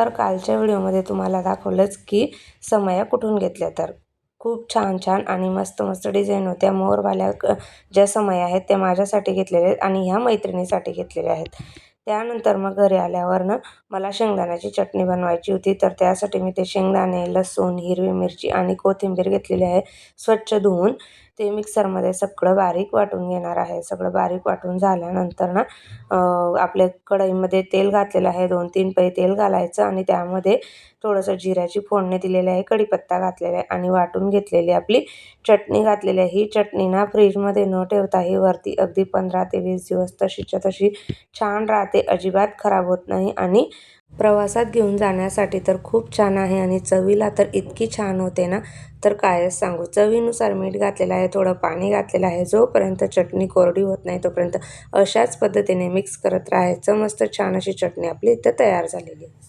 तर कालच्या व्हिडिओमध्ये तुम्हाला दाखवलंच की समया कुठून घेतल्या तर. खूप छान छान आणि मस्त मस्त डिझाईन होत्या. मोरवाल्या ज्या समया आहेत त्या माझ्यासाठी घेतलेल्या आहेत आणि ह्या मैत्रिणीसाठी घेतलेल्या आहेत. त्यानंतर मग घरी आल्यावरनं मला शेंगदाण्याची चटणी बनवायची होती तर त्यासाठी मी ते शेंगदाणे लसूण हिरवी मिरची आणि कोथिंबीर घेतलेली आहे स्वच्छ धुवून. ते मिक्सरमध्ये सगळं बारीक वाटून घेणार आहे. सगळं बारीक वाटून झाल्यानंतर ना आपल्या कढईमध्ये तेल घातलेलं आहे. दोन तीन पै तेल घालायचं आणि त्यामध्ये थोडंसं जिऱ्याची फोडणी दिलेली आहे कढीपत्ता घातलेला आहे आणि वाटून घेतलेली आपली चटणी घातलेली आहे. ही चटणी ना फ्रीजमध्ये न ठेवता ही वरती अगदी पंधरा ते वीस दिवस तशीच्या तशी छान राहते. अजिबात खराब होत नाही आणि प्रवासात घेऊन जाण्यासाठी तर खूप छान आहे आणि चवीला तर इतकी छान होते ना. तर कायच सांगू चवीनुसार मीठ घातलेलं आहे थोडं पाणी घातलेलं आहे. जोपर्यंत चटणी कोरडी होत नाही तोपर्यंत अशाच पद्धतीने मिक्स करत राहायचं. मस्त छान अशी चटणी आपली इथं तयार झालेली